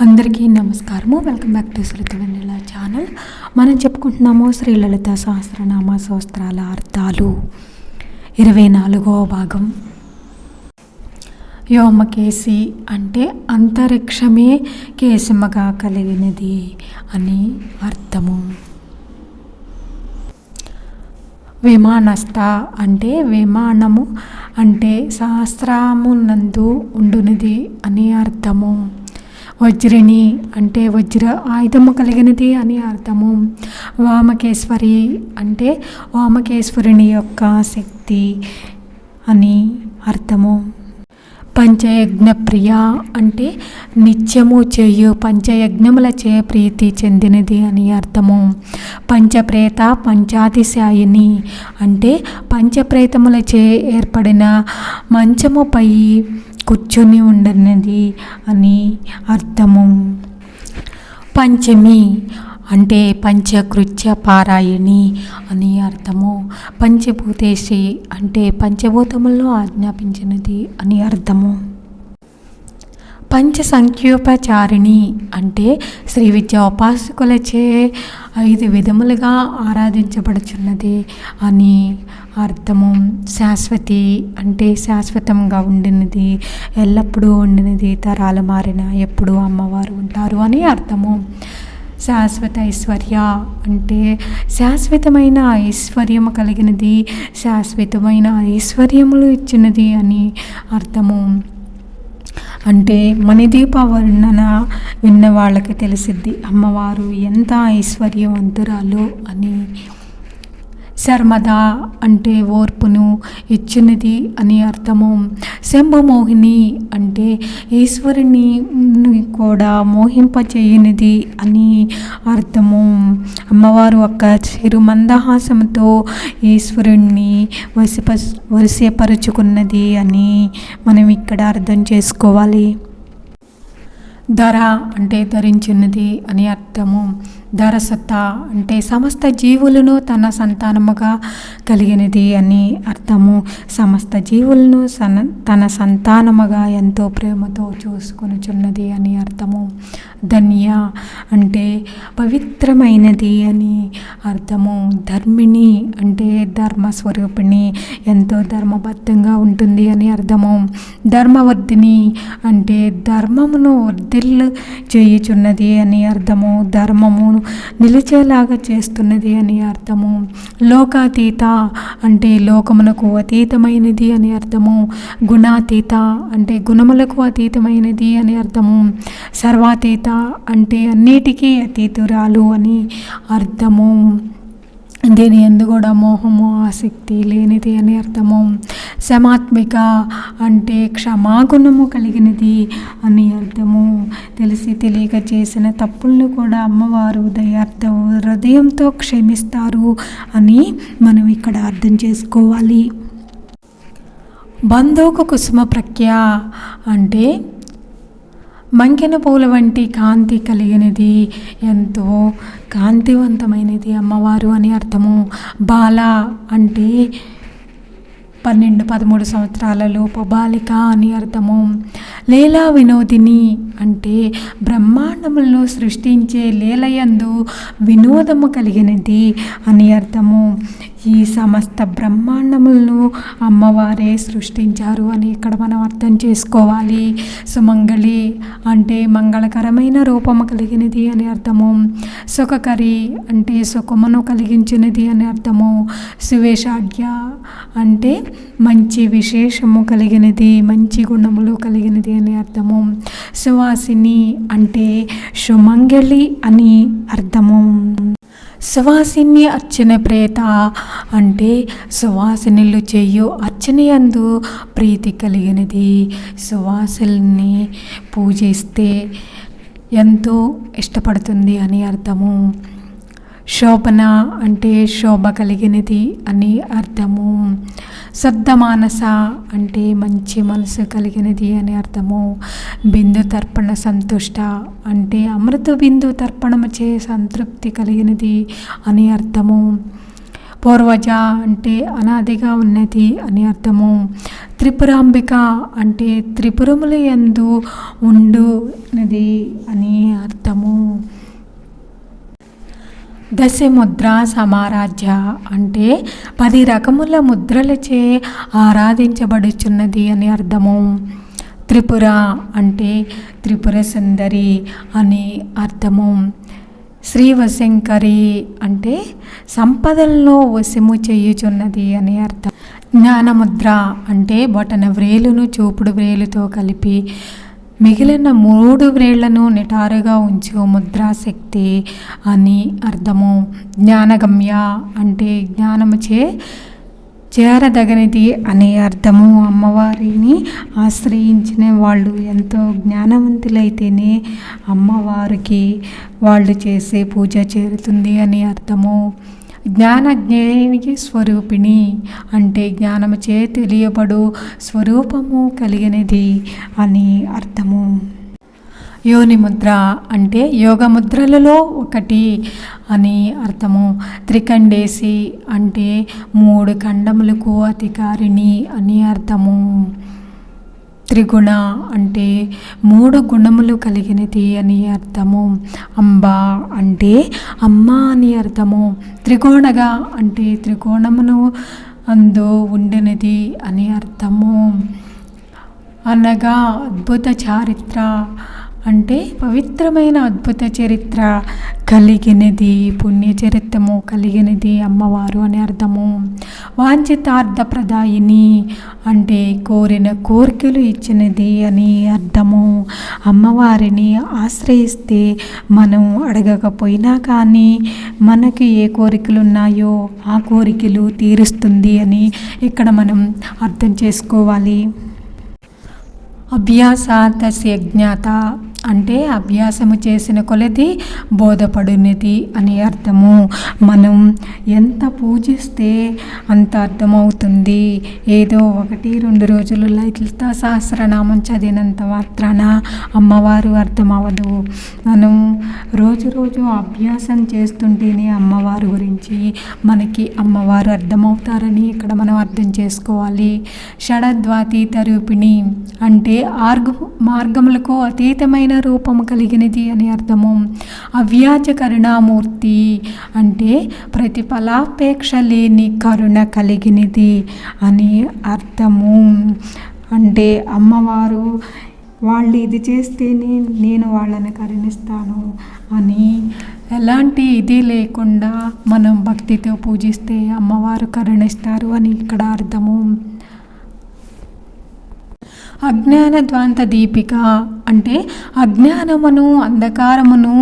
అందరికీ నమస్కారము. Welcome back to Shruti Vennela channel మనం చెప్పుకుంటున్నాము శ్రీ లలిత సహస్రనామ సహస్రాల అర్థాలు. ఇరవై నాలుగవ భాగం. వ్యోమకేసి అంటే అంతరిక్షమే కేశమగా కలిగినది అని అర్థము. విమానస్థ అంటే విమానము అంటే సహస్రామునందు ఉండునిది అని అర్థము. వజ్రిని అంటే వజ్ర ఆయుధము కలిగినది అని అర్థము. వామకేశ్వరి అంటే వామకేశ్వరుని యొక్క శక్తి అని అర్థము. పంచయజ్ఞ ప్రియ అంటే నిత్యము చేయు పంచయజ్ఞములచే ప్రీతి చెందినది అని అర్థము. పంచప్రేత పంచాతిశాయిని అంటే పంచప్రేతములచే ఏర్పడిన మంచముపై కూర్చొని ఉండనిది అని అర్థము. పంచమి అంటే పంచకృత్య పారాయణి అని అర్థము. పంచభూతేశి అంటే పంచభూతములను ఆజ్ఞాపించినది అని అర్థము. పంచ సంఖ్యోపచారిణి అంటే శ్రీ విద్య ఉపాసకులచే ఐదు విధములుగా ఆరాధించబడుచున్నది అని అర్థము. శాశ్వతి అంటే శాశ్వతంగా ఉండినది ఎల్లప్పుడూ ఉండినది తరాలు మారిన ఎప్పుడూ అమ్మవారు ఉంటారు అని అర్థము. శాశ్వత ఐశ్వర్య అంటే శాశ్వతమైన ఐశ్వర్యము కలిగినది శాశ్వతమైన ఐశ్వర్యములు ఇచ్చినది అని అర్థము. అంటే మణిదీప వర్ణన విన్న వాళ్ళకి తెలిసిద్ది అమ్మవారు ఎంత ఐశ్వర్యవంతురాలు అని శర్మద అంటే ఓర్పును ఇచ్చినది అని అర్థము. శంభమోహిని అంటే ఈశ్వరుని కూడా మోహింపచేయనిది అని అర్థము. అమ్మవారు ఒక చిరు మందహాసంతో ఈశ్వరుణ్ణి వసిప వరిసేపరుచుకున్నది అని మనం ఇక్కడ అర్థం చేసుకోవాలి. ధర అంటే ధరించినది అని అర్థము. ధరసత్త అంటే సమస్త జీవులను తన సంతానముగా కలిగినది అని అర్థము. సమస్త జీవులను సన తన సంతానముగా ఎంతో ప్రేమతో చూసుకొనుచున్నది అని అర్థము. ధన్య అంటే పవిత్రమైనది అని అర్థము. ధర్మిణి అంటే ధర్మస్వరూపిణి ఎంతో ధర్మబద్ధంగా ఉంటుంది అని అర్థము. ధర్మవర్ధిని అంటే ధర్మమును వర్ధిల్లు చేయుచున్నది అని అర్థము. ధర్మము నిలిచేలాగా చేస్తున్నది అని అర్థము. లోకాతీత అంటే లోకమునకు అతీతమైనది అని అర్థము. గుణాతీత అంటే గుణములకు అతీతమైనది అని అర్థము. సర్వాతీత అంటే అన్నిటికీ అతీతురాలు అని అర్థము. దీని ఎందు కూడా మోహము ఆసక్తి లేనిది అని అర్థము. సమాత్మిక అంటే క్షమాగుణము కలిగినది అని అర్థము. తెలిసి తెలియక చేసిన తప్పులను కూడా అమ్మవారు దయార్థ హృదయంతో క్షమిస్తారు అని మనం ఇక్కడ అర్థం చేసుకోవాలి. బంధువుకు కుసుమ ప్రఖ్య అంటే మంకెన పూల వంటి కాంతి కలిగినది. ఎంతో కాంతివంతమైనది అమ్మవారు అని అర్థము. బాల అంటే పన్నెండు పదమూడు సంవత్సరాల లోపు బాలిక అని అర్థము. లీలా వినోదిని అంటే బ్రహ్మాండములను సృష్టించే లీలయందు వినోదము కలిగినది అని అర్థము. ఈ సమస్త బ్రహ్మాండములను అమ్మవారే సృష్టించారు అని ఇక్కడ మనం అర్థం చేసుకోవాలి. సుమంగళి అంటే మంగళకరమైన రూపము కలిగినది అని అర్థము. సుఖకరి అంటే సుఖమును కలిగించినది అని అర్థము. సువేషాఢ్య అంటే మంచి విశేషము కలిగినది మంచి గుణములు కలిగినది అని అర్థము. సువాసిని అంటే సుమంగళి అని అర్థము. సువాసిని అర్చన ప్రేత అంటే సువాసినులు చేయు అర్చనయందు ప్రీతి కలిగినది. సువాసుల్ని పూజిస్తే ఎంతో ఇష్టపడుతుంది అని అర్థము. శోభన అంటే శోభ కలిగినది అని అర్థము. సద్దమానస అంటే మంచి మనసు కలిగినది అని అర్థము. బిందు తర్పణ సంతుష్ట అంటే అమృత బిందు తర్పణము చే సంతృప్తి కలిగినది అని అర్థము. పూర్వజ అంటే అనాదిగా ఉన్నది అని అర్థము. త్రిపురాంబిక అంటే త్రిపురముల యందు ఉండునది అని అర్థము. దశముద్ర సమారాధ్య అంటే పది రకముల ముద్రలచే ఆరాధించబడుచున్నది అని అర్థము. త్రిపుర అంటే త్రిపుర సుందరి అని అర్థము. శ్రీవశంకరి అంటే సంపదల్లో వశము చేయుచున్నది అని అర్థం. జ్ఞానముద్ర అంటే బొటన వ్రేలును చూపుడు వ్రేలుతో కలిపి మిగిలిన మూడు వ్రేళ్ళను నిటారుగా ఉంచు ముద్రాశక్తి అని అర్థము. జ్ఞానగమ్య అంటే జ్ఞానముచే చేరదగనిది అనే అర్థము. అమ్మవారిని ఆశ్రయించిన వాళ్ళు ఎంతో జ్ఞానవంతులైతేనే అమ్మవారికి వాళ్ళు చేసే పూజ చేరుతుంది అని అర్థము. జ్ఞాన జ్ఞానికి స్వరూపిణి అంటే జ్ఞానము చే తెలియబడు స్వరూపము కలిగినది అని అర్థము. యోని ముద్ర అంటే యోగ ముద్రలలో ఒకటి అని అర్థము. త్రికండేసి అంటే మూడు ఖండములకు అధికారిణి అని అర్థము. త్రిగుణ అంటే మూడు గుణములు కలిగినది అని అర్థము. అంబ అంటే అమ్మ అని అర్థము. త్రికోణగా అంటే త్రికోణమును అందు ఉండినది అని అర్థము. అనగా అద్భుత చారిత్ర అంటే పవిత్రమైన అద్భుత చరిత్ర కలిగినది పుణ్య చరిత్రము కలిగినది అమ్మవారు అని అర్థము. వాంఛితార్థ ప్రదాయిని అంటే కోరిన కోరికలు ఇచ్చినది అని అర్థము. అమ్మవారిని ఆశ్రయిస్తే మనం అడగకపోయినా కానీ మనకి ఏ కోరికలు ఉన్నాయో ఆ కోరికలు తీరుస్తుంది అని ఇక్కడ మనం అర్థం చేసుకోవాలి. అభ్యాస తస్య జ్ఞాత అంటే అభ్యాసము చేసిన కొలది బోధపడినది అని అర్థము. మనం ఎంత పూజిస్తే అంత అర్థమవుతుంది. ఏదో ఒకటి రెండు రోజులు లలిత సహస్రనామం చదివినంత మాత్రాన అమ్మవారు అర్థమవ్వదు. మనం రోజు రోజు అభ్యాసం చేస్తుంటేనే అమ్మవారి గురించి మనకి అమ్మవారు అర్థమవుతారని ఇక్కడ మనం అర్థం చేసుకోవాలి. షడద్వాతీత రూపిణి అంటే ఆర్గ మార్గములకు అతీతమైన రూపము కలిగినది అని అర్థము. అవ్యాజ కరుణామూర్తి అంటే ప్రతిఫలాపేక్ష లేని కరుణ కలిగినది అని అర్థము. అంటే అమ్మవారు వాళ్ళు ఇది చేస్తేనే నేను వాళ్ళని కరుణిస్తాను అని. ఎలాంటి ఇది లేకుండా మనం భక్తితో పూజిస్తే అమ్మవారు కరుణిస్తారు అని ఇక్కడ అర్థము. అజ్ఞానద్వాంత దీపిక అంటే అజ్ఞానమును అంధకారమును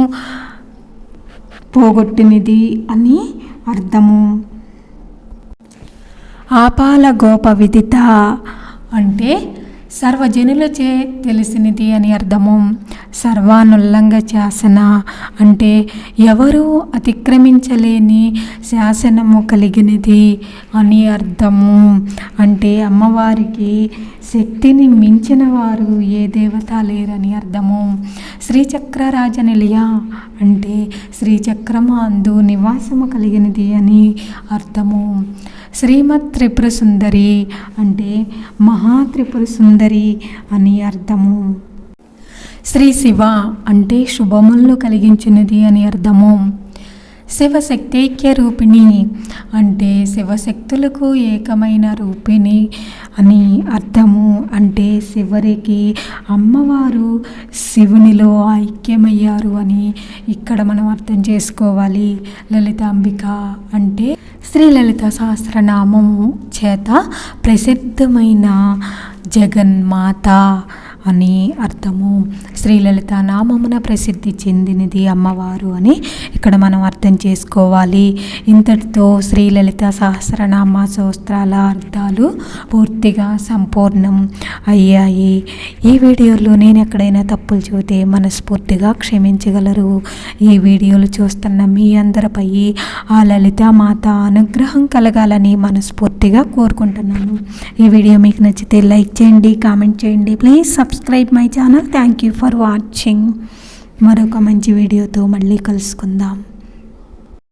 పోగొట్టినది అని అర్థము. ఆపాల గోప విదిత అంటే సర్వజనులచే తెలిసినది అని అర్థము. సర్వానుల్లంఘ శాసన అంటే ఎవరు అతిక్రమించలేని శాసనము కలిగినది అని అర్థము. అంటే అమ్మవారికి శక్తిని మించిన వారు ఏ దేవత లేరని అర్థము. శ్రీచక్రరాజ నిలయ అంటే శ్రీచక్రము అందు నివాసము కలిగినది అని అర్థము. శ్రీమత్ త్రిపుర సుందరి అంటే మహా త్రిపుర సుందరి అని అర్థము. శ్రీ శివ అంటే శుభములను కలిగించినది అని అర్థము. శివశక్తైక్య రూపిణి అంటే శివశక్తులకు ఏకమైన రూపిణి అని అర్థము అంటే శివరికి అమ్మవారు శివునిలో ఐక్యమయ్యారు అని ఇక్కడ మనం అర్థం చేసుకోవాలి. లలిత అంబిక అంటే శ్రీ లలిత సహస్రనామము చేత ప్రసిద్ధమైన జగన్మాత అని అర్థము. శ్రీలలిత నామమున ప్రసిద్ధి చెందినది అమ్మవారు అని ఇక్కడ మనం అర్థం చేసుకోవాలి. ఇంతటితో శ్రీలలిత సహస్రనామ సూత్రాల అర్థాలు పూర్తిగా సంపూర్ణం అయ్యాయి. ఈ వీడియోలో నేను ఎక్కడైనా తప్పులు చూతే మనస్ఫూర్తిగా క్షమించగలరు. ఈ వీడియోలు చూస్తున్న మీ అందరిపై ఆ లలిత మాత అనుగ్రహం కలగాలని మనస్ఫూర్తిగా కోరుకుంటున్నాను. ఈ వీడియో మీకు నచ్చితే లైక్ చేయండి కామెంట్ చేయండి. Please subscribe my channel thank you for watching మరొక మంచి వీడియోతో మళ్ళీ కలుసుకుందాం.